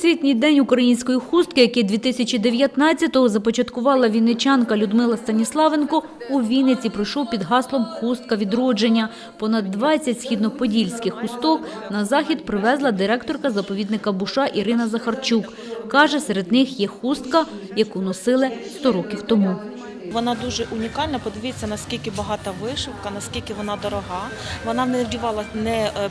Всесвітній день української хустки, який 2019-го започаткувала вінничанка Людмила Станіславенко, у Вінниці пройшов під гаслом «Хустка відродження». Понад 20 східноподільських хусток на захід привезла директорка заповідника Буша Ірина Захарчук. Каже, серед них є хустка, яку носили 100 років тому. Вона дуже унікальна. Подивіться, наскільки багата вишивка, наскільки вона дорога. Вона не вдівала, не е,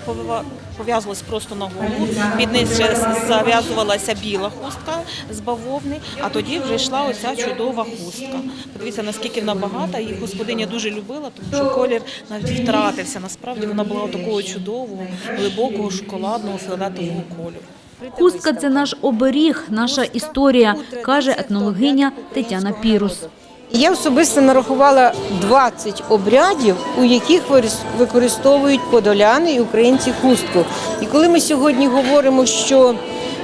пов'язувалась просто на голову. Під ще зав'язувалася біла хустка з бавовни, а тоді вже йшла оця чудова хустка. Подивіться, наскільки вона багата. Її господиня дуже любила, тому що колір навіть втратився. Насправді вона була такого чудового, глибокого шоколадного фіолетового кольору. Хустка – це наш оберіг, наша історія, каже етнологиня Тетяна Пірус. Я особисто нарахувала 20 обрядів, у яких використовують подоляни і українці хустку. І коли ми сьогодні говоримо, що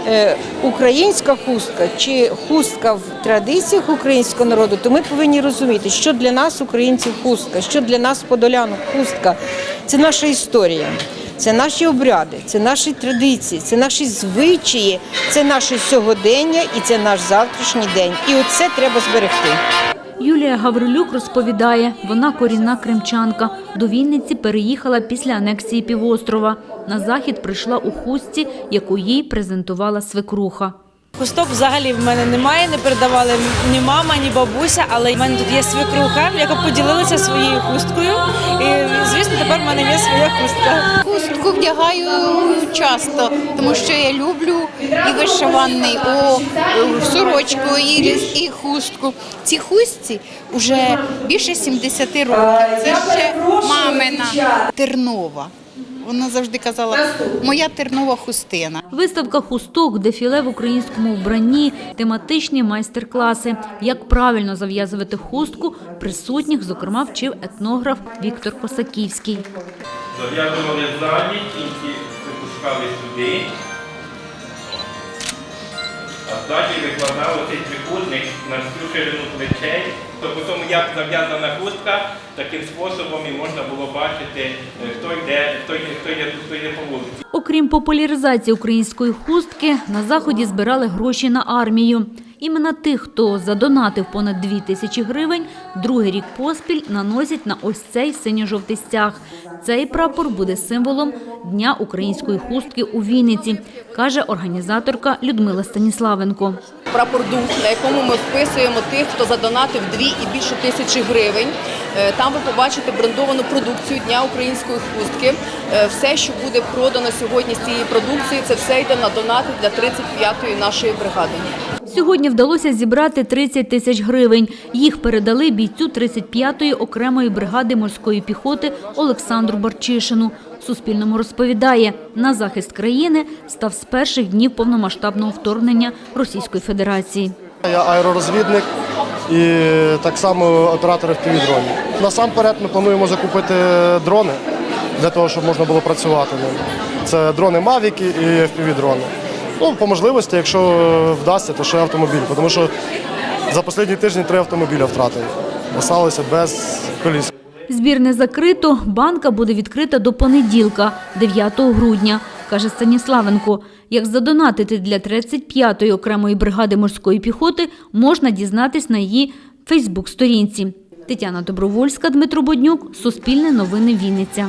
е, українська хустка чи хустка в традиціях українського народу, то ми повинні розуміти, що для нас українців хустка, що для нас подолянок хустка це наша історія. Це наші обряди, це наші традиції, це наші звичаї, це наше сьогодення і це наш завтрашній день. І оце треба зберегти. Юлія Гаврилюк розповідає, вона корінна кримчанка. До Вінниці переїхала після анексії півострова. На захід прийшла у хустці, яку їй презентувала свекруха. Хусток взагалі в мене немає, не передавали ні мама, ні бабуся, але в мене тут є свекруха, яка поділилася своєю хусткою. І звісно, тепер в мене є своя хустка. Хустку вдягаю часто, тому що я люблю і вишиваний о, сорочку, і, і хустку. Ці хустці вже більше 70 років. Це ще мамина тернова. Вона завжди казала, моя тернова хустина. Виставка хусток, дефіле в українському вбранні, тематичні майстер-класи. Як правильно зав'язувати хустку, присутніх, зокрема, вчив етнограф Віктор Косаківський. Зав'язували задні, кінці випускали сюди. А ззаді викладали цей трикутник на всю ширину плечей. Тобто як зав'язана хустка, таким способом і можна було бачити, е, хто йде, хто йде, хто йде, хто йде по вулиці. Окрім популяризації української хустки, на заході збирали гроші на армію. Іменно тих, хто задонатив понад 2 тисячі гривень, другий рік поспіль наносять на ось цей синьо-жовтий стяг. Цей прапор буде символом Дня української хустки у Вінниці, каже організаторка Людмила Станіславенко. прапор дух, на якому ми вписуємо тих, хто задонатив дві і більше тисячі гривень. Е, Там ви побачите брендовану продукцію Дня української хустки. Е, Все, що буде продано сьогодні з цієї продукції, це все йде на донати для 35-ї нашої бригади. Сьогодні вдалося зібрати 30 тисяч гривень. Їх передали бійцю 35-ї окремої бригади морської піхоти Олександру Барчишину. Суспільному розповідає, на захист країни став з перших днів повномасштабного вторгнення Російської Федерації. Я аеророзвідник і так само оператор FPV-дронів. Насамперед ми плануємо закупити дрони для того, щоб можна було працювати. Це дрони Мавіки і FPV-дрони. Ну, по можливості, якщо вдасться, то ще автомобіль, тому що за останні тижні три автомобіля втратили. Осталися без коліс. Збір не закрито, банка буде відкрита до понеділка, 9 грудня, каже Станіславенко. Як задонатити для 35-ї окремої бригади морської піхоти, можна дізнатись на її Фейсбук-сторінці. Тетяна Добровольська, Дмитро Боднюк, Суспільне новини Вінниця.